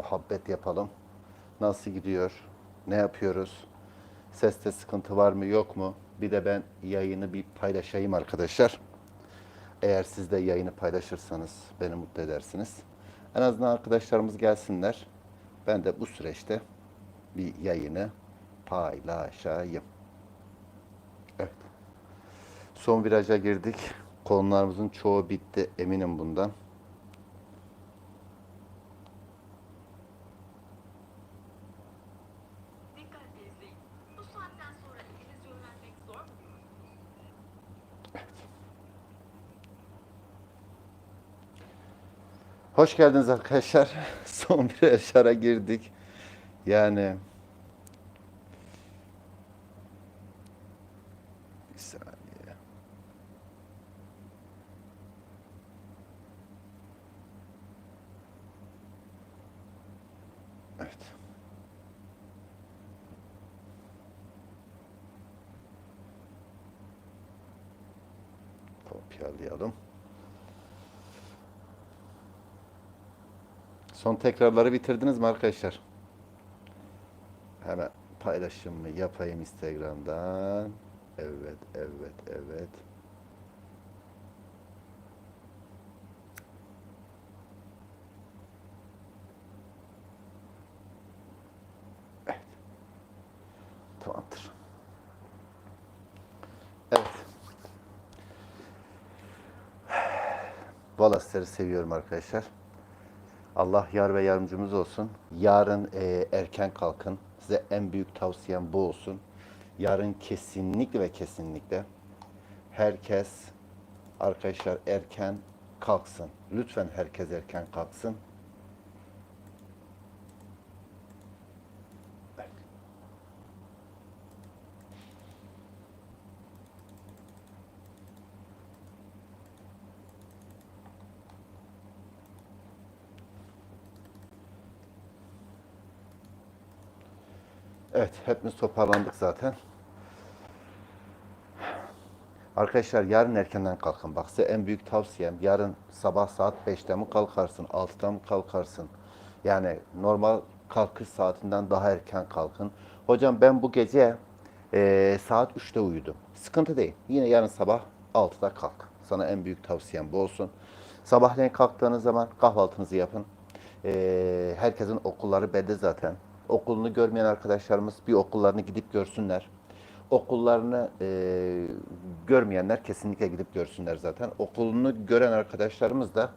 muhabbet yapalım. Nasıl gidiyor? Ne yapıyoruz? Seste sıkıntı var mı yok mu? Bir de ben yayını bir paylaşayım arkadaşlar. Eğer siz de yayını paylaşırsanız beni mutlu edersiniz. En azından arkadaşlarımız gelsinler. Ben de bu süreçte bir yayını paylaşayım. Evet. Son viraja girdik. Konularımızın çoğu bitti. Eminim bundan. Dikkatle izleyin. Bu saatten sonra İngilizce öğrenmek zor mu? Hoş geldiniz arkadaşlar. Son bir yaşara girdik. Yani bir saniye. Evet. Kopyalayalım. Son tekrarları bitirdiniz mi arkadaşlar? Hemen paylaşımımı yapayım Instagram'dan. Evet, evet, evet. Evet. Tamamdır. Evet. Balasları seviyorum arkadaşlar. Allah yar ve yardımcımız olsun. Yarın e, erken kalkın. Size en büyük tavsiyem bu olsun. Yarın kesinlikle ve kesinlikle herkes arkadaşlar erken kalksın. Lütfen herkes erken kalksın. Evet, hepimiz toparlandık zaten. Arkadaşlar yarın erkenden kalkın. Bak size en büyük tavsiyem yarın sabah saat 5'te mi kalkarsın, 6'da mı kalkarsın? Yani normal kalkış saatinden daha erken kalkın. Hocam ben bu gece eee, saat 3'te uyudum. Sıkıntı değil. Yine yarın sabah 6'da kalk. Sana en büyük tavsiyem bu olsun. Sabahleyin kalktığınız zaman kahvaltınızı yapın. Eee, herkesin okulları belli zaten. Okulunu görmeyen arkadaşlarımız bir okullarını gidip görsünler. Okullarını eee, görmeyenler kesinlikle gidip görsünler zaten. Okulunu gören arkadaşlarımız da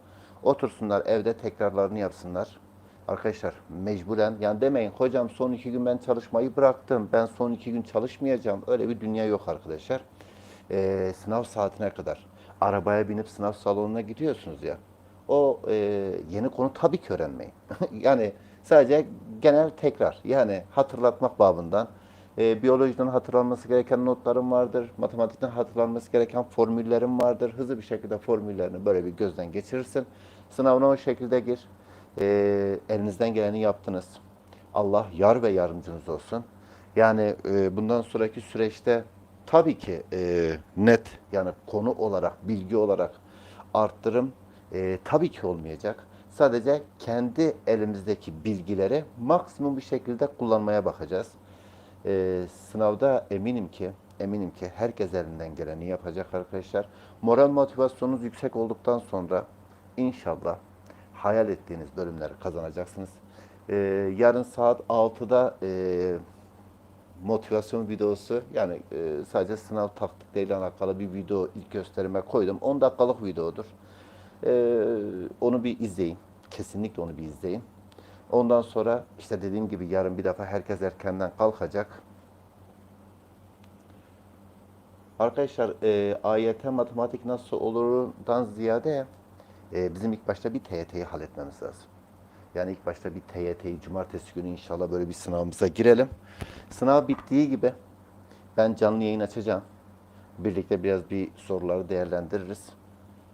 otursunlar evde tekrarlarını yapsınlar. Arkadaşlar mecburen yani demeyin hocam son iki gün ben çalışmayı bıraktım. Ben son iki gün çalışmayacağım. Öyle bir dünya yok arkadaşlar. Eee, sınav saatine kadar arabaya binip sınav salonuna gidiyorsunuz ya. O e, yeni konu tabii ki öğrenmeyin. yani sadece genel tekrar yani hatırlatmak babından. E, biyolojiden hatırlanması gereken notlarım vardır. Matematikten hatırlanması gereken formüllerim vardır. Hızlı bir şekilde formüllerini böyle bir gözden geçirirsin. Sınavına o şekilde gir. E, elinizden geleni yaptınız. Allah yar ve yardımcınız olsun. Yani e, bundan sonraki süreçte tabii ki e, net yani konu olarak, bilgi olarak arttırım e, tabii ki olmayacak. Sadece kendi elimizdeki bilgileri maksimum bir şekilde kullanmaya bakacağız. E, sınavda eminim ki eminim ki herkes elinden geleni yapacak arkadaşlar. Moral motivasyonunuz yüksek olduktan sonra inşallah hayal ettiğiniz bölümleri kazanacaksınız. E, yarın saat 6'da e, motivasyon videosu yani e, sadece sınav taktikleriyle alakalı bir video ilk gösterime koydum. 10 dakikalık videodur. E, onu bir izleyin. Kesinlikle onu bir izleyin. Ondan sonra işte dediğim gibi yarın bir defa herkes erkenden kalkacak. Arkadaşlar e, AYT matematik nasıl olurdan ziyade e, bizim ilk başta bir TYT'yi halletmemiz lazım. Yani ilk başta bir TYT'yi cumartesi günü inşallah böyle bir sınavımıza girelim. Sınav bittiği gibi ben canlı yayın açacağım. Birlikte biraz bir soruları değerlendiririz.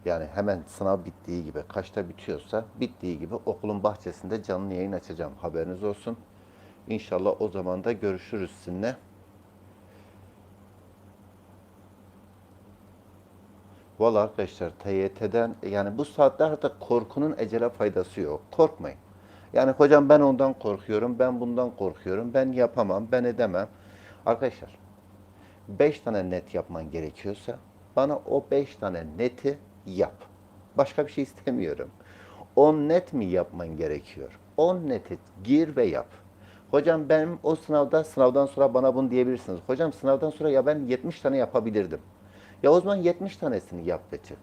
Yani hemen sınav bittiği gibi, kaçta bitiyorsa bittiği gibi okulun bahçesinde canlı yayın açacağım. Haberiniz olsun. İnşallah o zaman da görüşürüz sizinle. Valla arkadaşlar TYT'den yani bu saatte artık korkunun ecele faydası yok. Korkmayın. Yani hocam ben ondan korkuyorum, ben bundan korkuyorum, ben yapamam, ben edemem. Arkadaşlar 5 tane net yapman gerekiyorsa bana o 5 tane neti yap. Başka bir şey istemiyorum. 10 net mi yapman gerekiyor? 10 neti gir ve yap. Hocam benim o sınavda sınavdan sonra bana bunu diyebilirsiniz. Hocam sınavdan sonra ya ben 70 tane yapabilirdim. Ya o zaman 70 tanesini yap ve çık.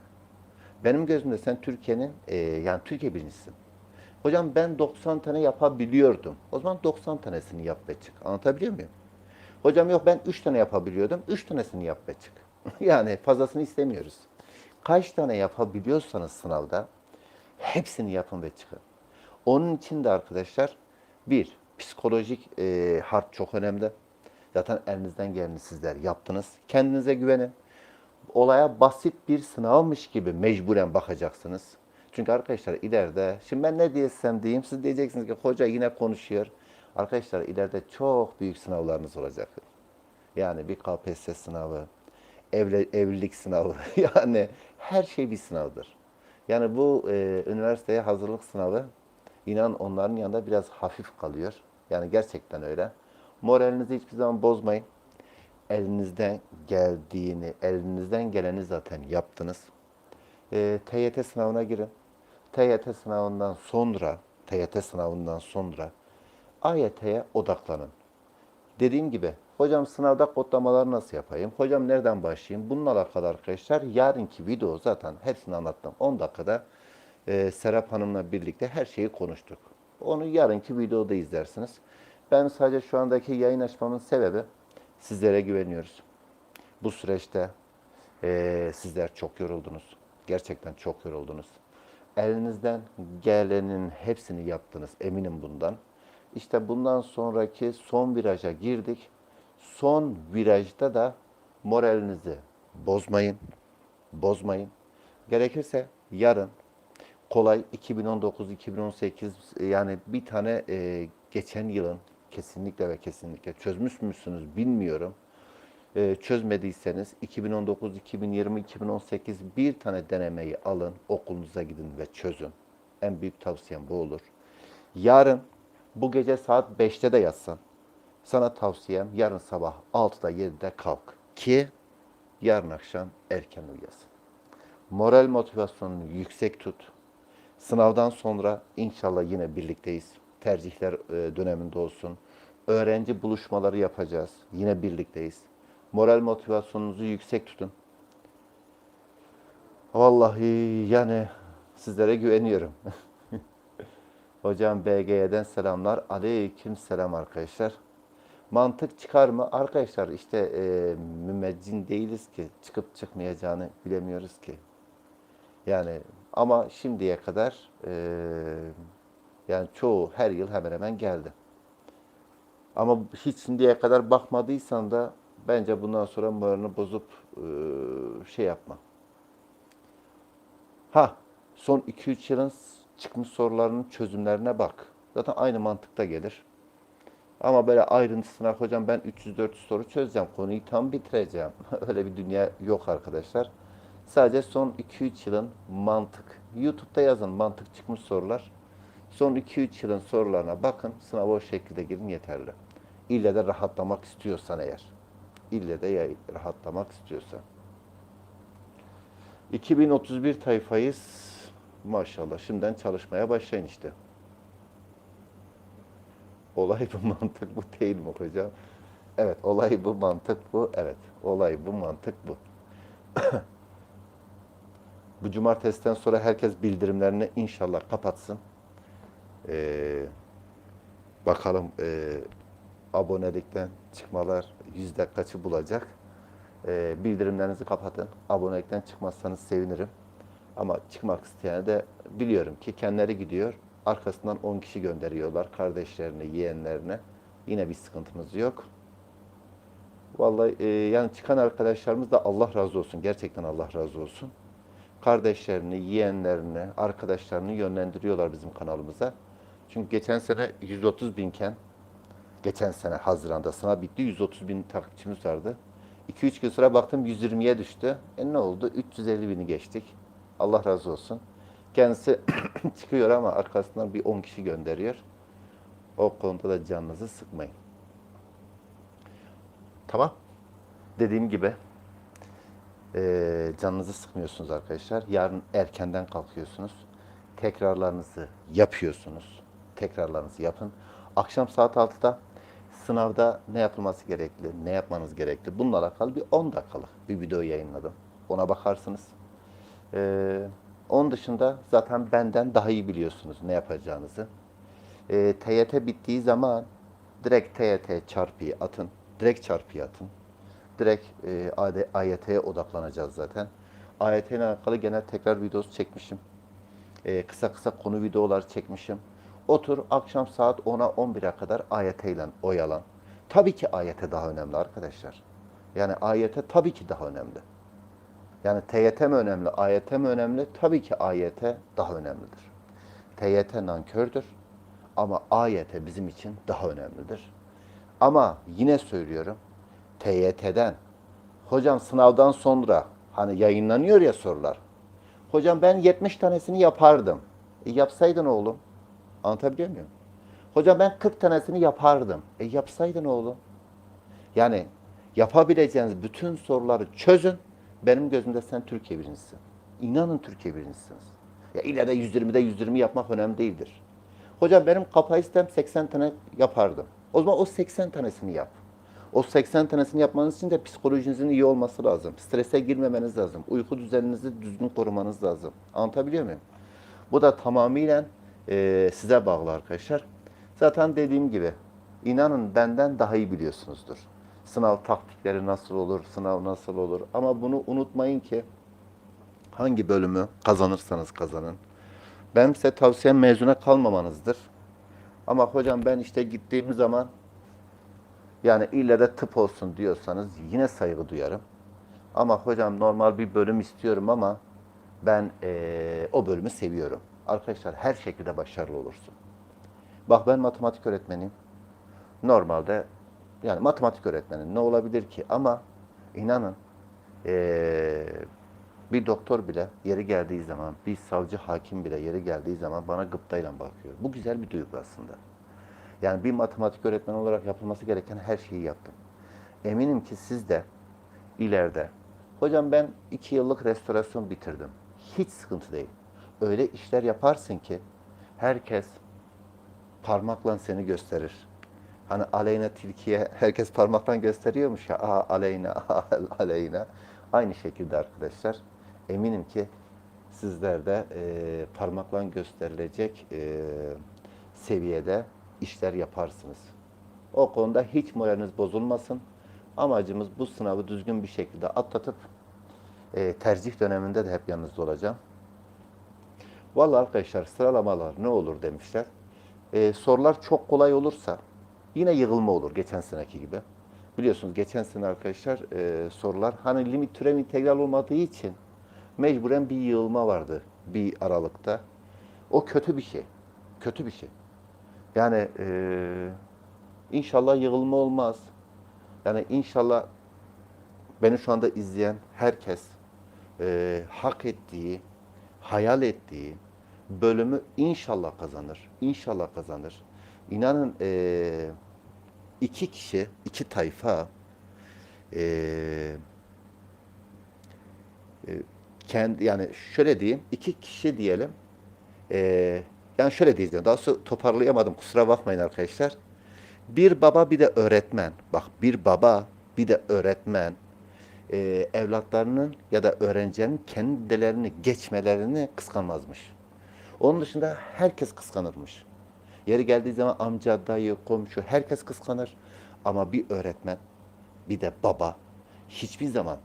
Benim gözümde sen Türkiye'nin e, yani Türkiye birincisin. Hocam ben 90 tane yapabiliyordum. O zaman 90 tanesini yap ve çık. Anlatabiliyor muyum? Hocam yok ben 3 tane yapabiliyordum. 3 tanesini yap ve çık. yani fazlasını istemiyoruz. Kaç tane yapabiliyorsanız sınavda hepsini yapın ve çıkın. Onun için de arkadaşlar bir, psikolojik e, harp çok önemli. Zaten elinizden geleni sizler yaptınız. Kendinize güvenin. Olaya basit bir sınavmış gibi mecburen bakacaksınız. Çünkü arkadaşlar ileride, şimdi ben ne diyesem diyeyim, siz diyeceksiniz ki hoca yine konuşuyor. Arkadaşlar ileride çok büyük sınavlarınız olacak. Yani bir KPSS sınavı, evle, evlilik sınavı, yani her şey bir sınavdır. Yani bu e, üniversiteye hazırlık sınavı inan onların yanında biraz hafif kalıyor. Yani gerçekten öyle. Moralinizi hiçbir zaman bozmayın. Elinizden geldiğini, elinizden geleni zaten yaptınız. E, TYT sınavına girin. TYT sınavından sonra, TYT sınavından sonra AYT'ye odaklanın. Dediğim gibi hocam sınavda kodlamaları nasıl yapayım? Hocam nereden başlayayım? Bununla alakalı arkadaşlar yarınki video zaten hepsini anlattım. 10 dakikada e, Serap Hanım'la birlikte her şeyi konuştuk. Onu yarınki videoda izlersiniz. Ben sadece şu andaki yayın açmamın sebebi sizlere güveniyoruz. Bu süreçte e, sizler çok yoruldunuz. Gerçekten çok yoruldunuz. Elinizden gelenin hepsini yaptınız. Eminim bundan. İşte bundan sonraki son viraja girdik. Son virajda da moralinizi bozmayın. Bozmayın. Gerekirse yarın kolay 2019-2018 yani bir tane e, geçen yılın kesinlikle ve kesinlikle çözmüş müsünüz bilmiyorum. E, çözmediyseniz 2019, 2020, 2018 bir tane denemeyi alın, okulunuza gidin ve çözün. En büyük tavsiyem bu olur. Yarın bu gece saat 5'te de yatsan sana tavsiyem yarın sabah 6'da 7'de kalk ki yarın akşam erken uyuyasın. Moral motivasyonunu yüksek tut. Sınavdan sonra inşallah yine birlikteyiz. Tercihler e, döneminde olsun. Öğrenci buluşmaları yapacağız. Yine birlikteyiz. Moral motivasyonunuzu yüksek tutun. Vallahi yani sizlere güveniyorum. Hocam BG'den selamlar. Aleyküm selam arkadaşlar. Mantık çıkar mı? Arkadaşlar işte e, mümeccin değiliz ki. Çıkıp çıkmayacağını bilemiyoruz ki. Yani ama şimdiye kadar e, yani çoğu her yıl hemen hemen geldi. Ama hiç şimdiye kadar bakmadıysan da bence bundan sonra moralini bozup e, şey yapma. Ha, son 2-3 yılın çıkmış sorularının çözümlerine bak. Zaten aynı mantıkta gelir. Ama böyle ayrıntısına hocam ben 300-400 soru çözeceğim. Konuyu tam bitireceğim. Öyle bir dünya yok arkadaşlar. Sadece son 2-3 yılın mantık. YouTube'da yazın mantık çıkmış sorular. Son 2-3 yılın sorularına bakın. Sınava o şekilde girin yeterli. İlle de rahatlamak istiyorsan eğer. İlle de rahatlamak istiyorsan. 2031 tayfayız. Maşallah şimdiden çalışmaya başlayın işte. Olay bu mantık bu değil mi hocam? Evet olay bu mantık bu. Evet olay bu mantık bu. bu cumartesiden sonra herkes bildirimlerini inşallah kapatsın. Ee, bakalım e, abonelikten çıkmalar yüzde kaçı bulacak. Ee, bildirimlerinizi kapatın. Abonelikten çıkmazsanız sevinirim. Ama çıkmak isteyene de biliyorum ki kendileri gidiyor. Arkasından 10 kişi gönderiyorlar. Kardeşlerine, yeğenlerine. Yine bir sıkıntımız yok. Vallahi e, yani çıkan arkadaşlarımız da Allah razı olsun. Gerçekten Allah razı olsun. Kardeşlerini, yeğenlerini, arkadaşlarını yönlendiriyorlar bizim kanalımıza. Çünkü geçen sene 130 binken, geçen sene Haziran'da sınav bitti. 130 bin takipçimiz vardı. 2-3 gün sonra baktım 120'ye düştü. E ne oldu? 350 bini geçtik. Allah razı olsun. Kendisi çıkıyor ama arkasından bir 10 kişi gönderiyor. O konuda da canınızı sıkmayın. Tamam. Dediğim gibi eee, canınızı sıkmıyorsunuz arkadaşlar. Yarın erkenden kalkıyorsunuz. Tekrarlarınızı yapıyorsunuz. Tekrarlarınızı yapın. Akşam saat 6'da sınavda ne yapılması gerekli, ne yapmanız gerekli bununla alakalı bir 10 dakikalık bir video yayınladım. Ona bakarsınız. Ee, onun dışında zaten benden daha iyi biliyorsunuz ne yapacağınızı. Ee, TYT bittiği zaman direkt TYT çarpıyı atın. Direkt çarpıyı atın. Direkt e, AYT'ye odaklanacağız zaten. AYT ile alakalı genel tekrar videosu çekmişim. Ee, kısa kısa konu videolar çekmişim. Otur akşam saat 10'a 11'e kadar AYT ile oyalan. Tabii ki AYT daha önemli arkadaşlar. Yani AYT tabii ki daha önemli. Yani TYT mi önemli, AYT mi önemli? Tabii ki AYT daha önemlidir. TYT nankördür ama AYT bizim için daha önemlidir. Ama yine söylüyorum, TYT'den, hocam sınavdan sonra hani yayınlanıyor ya sorular. Hocam ben 70 tanesini yapardım. E yapsaydın oğlum. Anlatabiliyor muyum? Hocam ben 40 tanesini yapardım. E yapsaydın oğlum. Yani yapabileceğiniz bütün soruları çözün. Benim gözümde sen Türkiye birincisin. İnanın Türkiye birincisiniz. Ya illa da 120'de 120 yapmak önemli değildir. Hocam benim kapasitem 80 tane yapardım. O zaman o 80 tanesini yap. O 80 tanesini yapmanız için de psikolojinizin iyi olması lazım. Strese girmemeniz lazım. Uyku düzeninizi düzgün korumanız lazım. Anlatabiliyor muyum? Bu da tamamıyla e, size bağlı arkadaşlar. Zaten dediğim gibi inanın benden daha iyi biliyorsunuzdur. Sınav taktikleri nasıl olur, sınav nasıl olur. Ama bunu unutmayın ki hangi bölümü kazanırsanız kazanın. Benim size tavsiyem mezuna kalmamanızdır. Ama hocam ben işte gittiğim zaman yani ille de tıp olsun diyorsanız yine saygı duyarım. Ama hocam normal bir bölüm istiyorum ama ben eee, o bölümü seviyorum. Arkadaşlar her şekilde başarılı olursun. Bak ben matematik öğretmeniyim. Normalde yani matematik öğretmeni ne olabilir ki? Ama inanın eee, bir doktor bile yeri geldiği zaman, bir savcı hakim bile yeri geldiği zaman bana gıptayla bakıyor. Bu güzel bir duygu aslında. Yani bir matematik öğretmeni olarak yapılması gereken her şeyi yaptım. Eminim ki siz de ileride, hocam ben iki yıllık restorasyon bitirdim. Hiç sıkıntı değil. Öyle işler yaparsın ki herkes parmakla seni gösterir. Hani aleyna tilkiye herkes parmakla gösteriyormuş ya. Aa aleyna, aleyna. Aynı şekilde arkadaşlar. Eminim ki sizler de e, parmakla gösterilecek e, seviyede işler yaparsınız. O konuda hiç moraliniz bozulmasın. Amacımız bu sınavı düzgün bir şekilde atlatıp e, tercih döneminde de hep yanınızda olacağım. Vallahi arkadaşlar sıralamalar ne olur demişler. E, sorular çok kolay olursa yine yığılma olur geçen seneki gibi. Biliyorsunuz geçen sene arkadaşlar e, sorular hani limit türev integral olmadığı için mecburen bir yığılma vardı bir aralıkta. O kötü bir şey. Kötü bir şey. Yani e, inşallah yığılma olmaz. Yani inşallah beni şu anda izleyen herkes e, hak ettiği, hayal ettiği bölümü inşallah kazanır. İnşallah kazanır. İnanın e, iki kişi, iki tayfa e, e, kendi yani şöyle diyeyim, iki kişi diyelim. E, yani şöyle diyeceğim, daha sonra toparlayamadım, kusura bakmayın arkadaşlar. Bir baba bir de öğretmen, bak bir baba bir de öğretmen e, evlatlarının ya da öğrencilerin kendilerini geçmelerini kıskanmazmış. Onun dışında herkes kıskanırmış. Yeri geldiği zaman amca, dayı, komşu herkes kıskanır. Ama bir öğretmen, bir de baba hiçbir zaman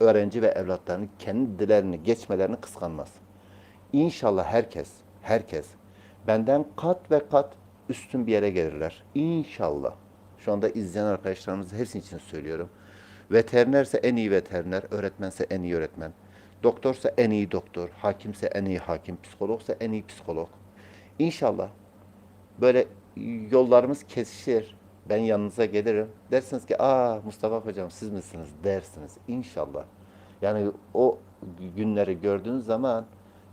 öğrenci ve evlatlarının kendilerini geçmelerini kıskanmaz. İnşallah herkes, herkes benden kat ve kat üstün bir yere gelirler. İnşallah. Şu anda izleyen arkadaşlarımız hepsi için söylüyorum. Veterinerse en iyi veteriner, öğretmense en iyi öğretmen. Doktorsa en iyi doktor, hakimse en iyi hakim, psikologsa en iyi psikolog. İnşallah böyle yollarımız kesişir. Ben yanınıza gelirim. Dersiniz ki aa Mustafa hocam siz misiniz dersiniz. İnşallah. Yani o günleri gördüğünüz zaman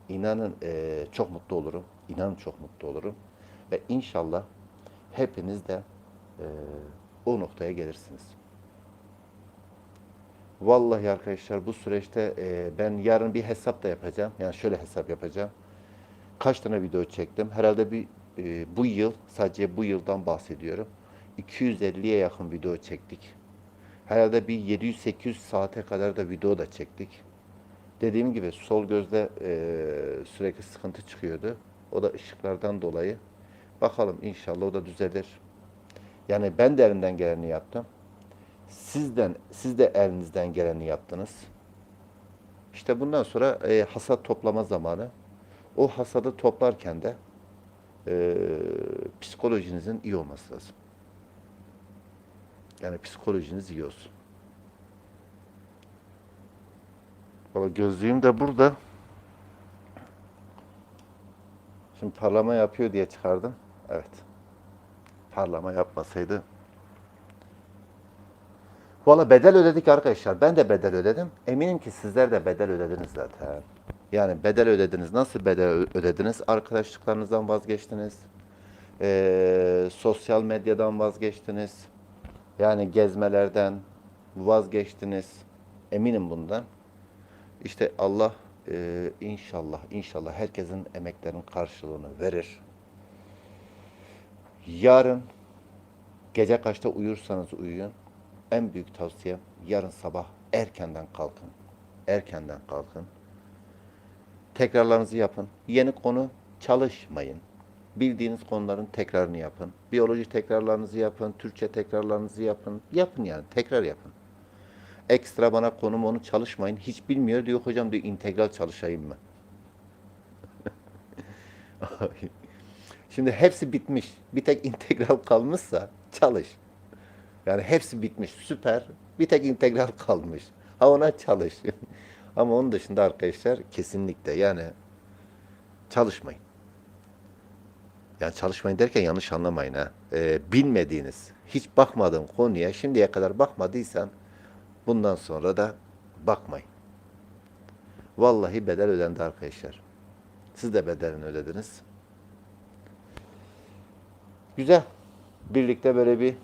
İnanın eee, çok mutlu olurum. İnanın çok mutlu olurum. Ve inşallah hepiniz de eee, o noktaya gelirsiniz. Vallahi arkadaşlar bu süreçte eee, ben yarın bir hesap da yapacağım. Yani şöyle hesap yapacağım. Kaç tane video çektim? Herhalde bir eee, bu yıl sadece bu yıldan bahsediyorum. 250'ye yakın video çektik. Herhalde bir 700-800 saate kadar da video da çektik. Dediğim gibi sol gözde eee, sürekli sıkıntı çıkıyordu. O da ışıklardan dolayı. Bakalım inşallah o da düzelir. Yani ben de elimden geleni yaptım. Sizden, siz de elinizden geleni yaptınız. İşte bundan sonra eee, hasat toplama zamanı. O hasadı toplarken de eee, psikolojinizin iyi olması lazım. Yani psikolojiniz iyi olsun. Valla gözlüğüm de burada. Şimdi parlama yapıyor diye çıkardım. Evet. Parlama yapmasaydı. Valla bedel ödedik arkadaşlar. Ben de bedel ödedim. Eminim ki sizler de bedel ödediniz zaten. Yani bedel ödediniz. Nasıl bedel ödediniz? Arkadaşlıklarınızdan vazgeçtiniz. Ee, sosyal medyadan vazgeçtiniz. Yani gezmelerden vazgeçtiniz. Eminim bundan. İşte Allah e, inşallah inşallah herkesin emeklerinin karşılığını verir. Yarın gece kaçta uyursanız uyuyun. En büyük tavsiyem yarın sabah erkenden kalkın. Erkenden kalkın. Tekrarlarınızı yapın. Yeni konu çalışmayın. Bildiğiniz konuların tekrarını yapın. Biyoloji tekrarlarınızı yapın. Türkçe tekrarlarınızı yapın. Yapın yani. Tekrar yapın. Ekstra bana konum onu çalışmayın. Hiç bilmiyor diyor hocam diyor integral çalışayım mı? Şimdi hepsi bitmiş. Bir tek integral kalmışsa çalış. Yani hepsi bitmiş. Süper. Bir tek integral kalmış. Ha ona çalış. Ama onun dışında arkadaşlar kesinlikle yani çalışmayın. Yani çalışmayın derken yanlış anlamayın ha. Ee, bilmediğiniz, hiç bakmadığın konuya şimdiye kadar bakmadıysan bundan sonra da bakmayın. Vallahi bedel ödendi arkadaşlar. Siz de bedelini ödediniz. Güzel. Birlikte böyle bir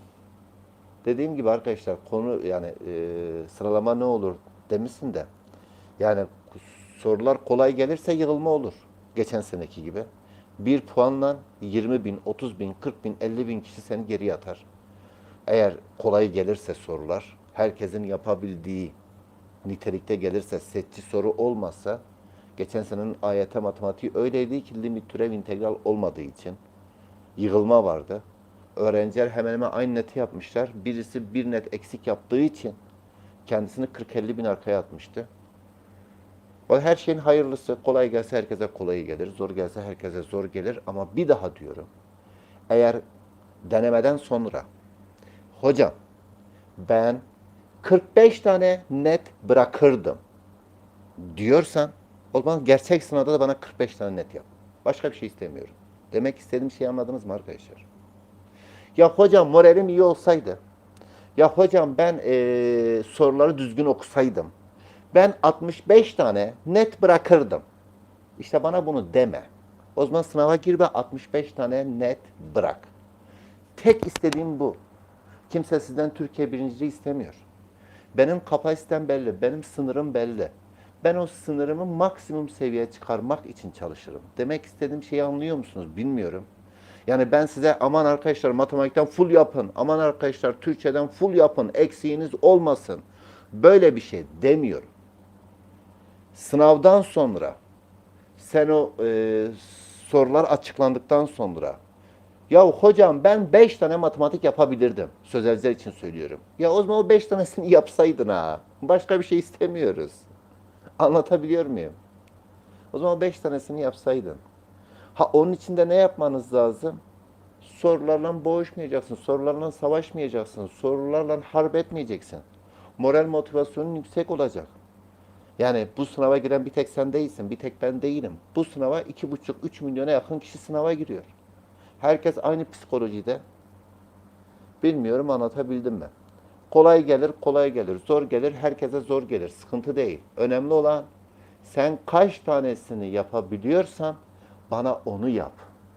dediğim gibi arkadaşlar konu yani e, sıralama ne olur demişsin de yani sorular kolay gelirse yığılma olur. Geçen seneki gibi. Bir puanla 20 bin, 30 bin, 40 bin, 50 bin kişi seni geriye atar. Eğer kolay gelirse sorular, herkesin yapabildiği nitelikte gelirse, setçi soru olmazsa, geçen senenin AYT matematiği öyleydi ki limit türev integral olmadığı için yığılma vardı. Öğrenciler hemen hemen aynı neti yapmışlar. Birisi bir net eksik yaptığı için kendisini 40-50 bin arkaya atmıştı. O her şeyin hayırlısı. Kolay gelse herkese kolay gelir. Zor gelse herkese zor gelir. Ama bir daha diyorum. Eğer denemeden sonra hocam ben 45 tane net bırakırdım diyorsan o zaman gerçek sınavda da bana 45 tane net yap. Başka bir şey istemiyorum. Demek istediğim şeyi anladınız mı arkadaşlar? Ya hocam moralim iyi olsaydı. Ya hocam ben eee, soruları düzgün okusaydım. Ben 65 tane net bırakırdım. İşte bana bunu deme. O zaman sınava gir ve 65 tane net bırak. Tek istediğim bu. Kimse sizden Türkiye birinciliği istemiyor. Benim kapasitem belli, benim sınırım belli. Ben o sınırımı maksimum seviyeye çıkarmak için çalışırım. Demek istediğim şeyi anlıyor musunuz bilmiyorum. Yani ben size aman arkadaşlar matematikten full yapın, aman arkadaşlar Türkçeden full yapın, eksiğiniz olmasın. Böyle bir şey demiyorum. Sınavdan sonra sen o e, sorular açıklandıktan sonra ya hocam ben 5 tane matematik yapabilirdim. Sözelciler için söylüyorum. Ya o zaman o 5 tanesini yapsaydın ha. Başka bir şey istemiyoruz. Anlatabiliyor muyum? O zaman 5 tanesini yapsaydın. Ha onun için de ne yapmanız lazım? Sorularla boğuşmayacaksın, sorularla savaşmayacaksın, sorularla harp etmeyeceksin. Moral motivasyonun yüksek olacak. Yani bu sınava giren bir tek sen değilsin, bir tek ben değilim. Bu sınava 2,5-3 milyona yakın kişi sınava giriyor. Herkes aynı psikolojide. Bilmiyorum anlatabildim mi? Kolay gelir, kolay gelir. Zor gelir, herkese zor gelir. Sıkıntı değil. Önemli olan Sen kaç tanesini yapabiliyorsan bana onu yap.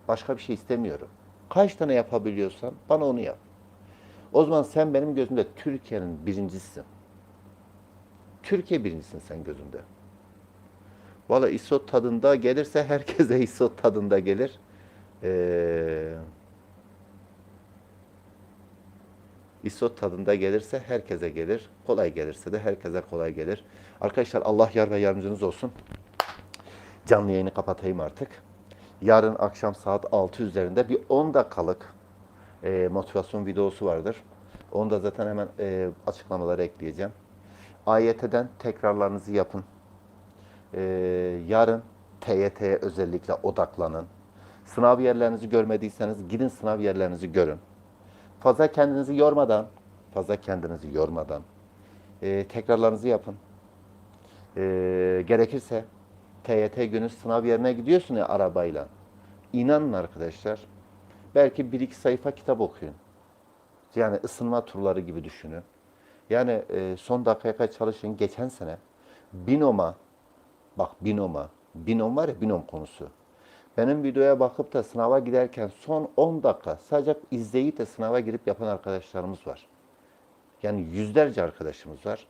Başka bir şey istemiyorum. Kaç tane yapabiliyorsan bana onu yap. O zaman sen benim gözümde Türkiye'nin birincisisin. Türkiye birincisin sen gözümde. Valla isot tadında gelirse herkese isot tadında gelir. Ee, isot tadında gelirse herkese gelir. Kolay gelirse de herkese kolay gelir. Arkadaşlar Allah yar ve yardımcınız olsun. Canlı yayını kapatayım artık. Yarın akşam saat 6 üzerinde bir 10 dakikalık e, motivasyon videosu vardır. Onu da zaten hemen e, açıklamalara ekleyeceğim. AYT'den tekrarlarınızı yapın. E, yarın TYT'ye özellikle odaklanın. Sınav yerlerinizi görmediyseniz gidin sınav yerlerinizi görün. Fazla kendinizi yormadan, fazla kendinizi yormadan e, tekrarlarınızı yapın. E, gerekirse TYT günü sınav yerine gidiyorsun ya arabayla. İnanın arkadaşlar, belki bir iki sayfa kitap okuyun. Yani ısınma turları gibi düşünün. Yani e, son dakikaya çalışın. Geçen sene binoma, bak binoma, binom var ya binom konusu. Benim videoya bakıp da sınava giderken son 10 dakika sadece izleyip de sınava girip yapan arkadaşlarımız var. Yani yüzlerce arkadaşımız var.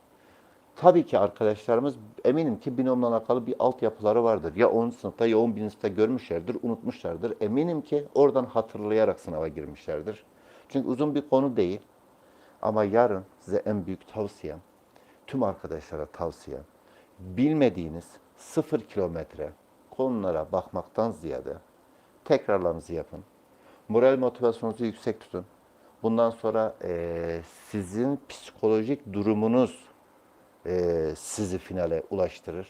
Tabii ki arkadaşlarımız eminim ki binomla alakalı bir altyapıları vardır. Ya 10 sınıfta ya 11. sınıfta görmüşlerdir, unutmuşlardır. Eminim ki oradan hatırlayarak sınava girmişlerdir. Çünkü uzun bir konu değil. Ama yarın size en büyük tavsiyem, tüm arkadaşlara tavsiyem, bilmediğiniz sıfır kilometre konulara bakmaktan ziyade tekrarlarınızı yapın. Moral motivasyonunuzu yüksek tutun. Bundan sonra eee, sizin psikolojik durumunuz eee, sizi finale ulaştırır.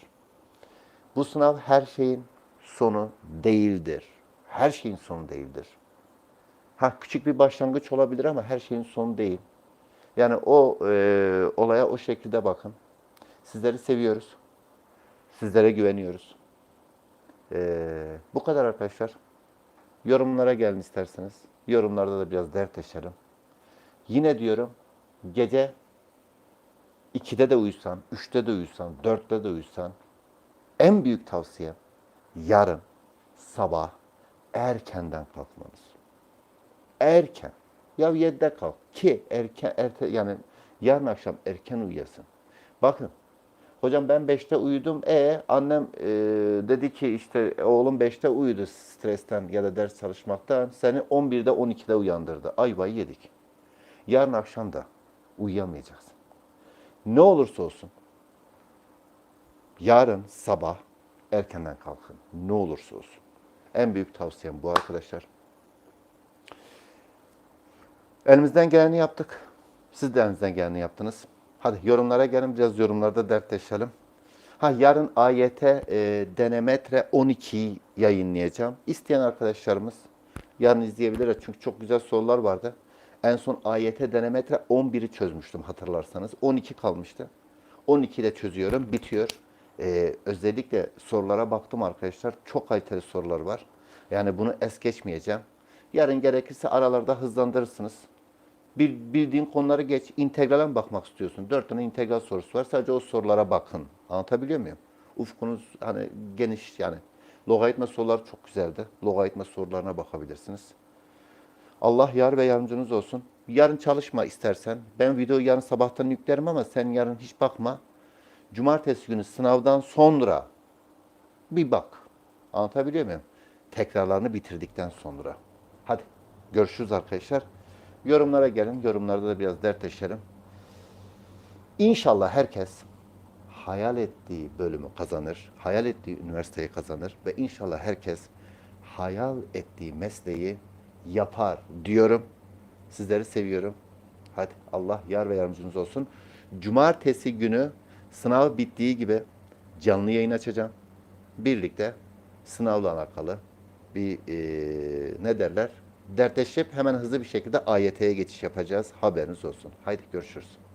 Bu sınav her şeyin sonu değildir. Her şeyin sonu değildir. Ha küçük bir başlangıç olabilir ama her şeyin sonu değil. Yani o eee, olaya o şekilde bakın. Sizleri seviyoruz. Sizlere güveniyoruz. Eee, bu kadar arkadaşlar. Yorumlara gelin isterseniz. Yorumlarda da biraz dertleşelim. Yine diyorum gece 2'de de uyusan, 3'te de uyusan, 4'te de uyusan en büyük tavsiyem yarın sabah erkenden kalkmanız. Erken. Ya 7'de kalk ki erken erte, yani yarın akşam erken uyuyasın. Bakın Hocam ben 5'te uyudum. E annem e, dedi ki işte oğlum 5'te uyudu stresten ya da ders çalışmaktan. Seni 11'de 12'de uyandırdı. Ayvayı yedik. Yarın akşam da uyuyamayacaksın. Ne olursa olsun yarın sabah erkenden kalkın. Ne olursa olsun. En büyük tavsiyem bu arkadaşlar. Elimizden geleni yaptık. Siz de elinizden geleni yaptınız. Hadi yorumlara gelin biraz yorumlarda dertleşelim. Ha yarın AYT e, denemetre 12'yi yayınlayacağım. İsteyen arkadaşlarımız yarın izleyebilirler çünkü çok güzel sorular vardı. En son AYT denemetre 11'i çözmüştüm hatırlarsanız. 12 kalmıştı. 12 de çözüyorum, bitiyor. E, özellikle sorulara baktım arkadaşlar. Çok kaliteli sorular var. Yani bunu es geçmeyeceğim. Yarın gerekirse aralarda hızlandırırsınız. Bir, bildiğin konuları geç. İntegrale bakmak istiyorsun? Dört tane integral sorusu var. Sadece o sorulara bakın. Anlatabiliyor muyum? Ufkunuz hani geniş yani. Logaritma soruları çok güzeldi. Logaritma sorularına bakabilirsiniz. Allah yar ve yardımcınız olsun. Yarın çalışma istersen. Ben videoyu yarın sabahtan yüklerim ama sen yarın hiç bakma. Cumartesi günü sınavdan sonra bir bak. Anlatabiliyor muyum? Tekrarlarını bitirdikten sonra. Hadi görüşürüz arkadaşlar. Yorumlara gelin. Yorumlarda da biraz dertleşelim. İnşallah herkes hayal ettiği bölümü kazanır. Hayal ettiği üniversiteyi kazanır. Ve inşallah herkes hayal ettiği mesleği yapar diyorum. Sizleri seviyorum. Hadi Allah yar ve yardımcınız olsun. Cumartesi günü sınav bittiği gibi canlı yayın açacağım. Birlikte sınavla alakalı bir eee, ne derler dertleşip hemen hızlı bir şekilde AYT'ye geçiş yapacağız. Haberiniz olsun. Haydi görüşürüz.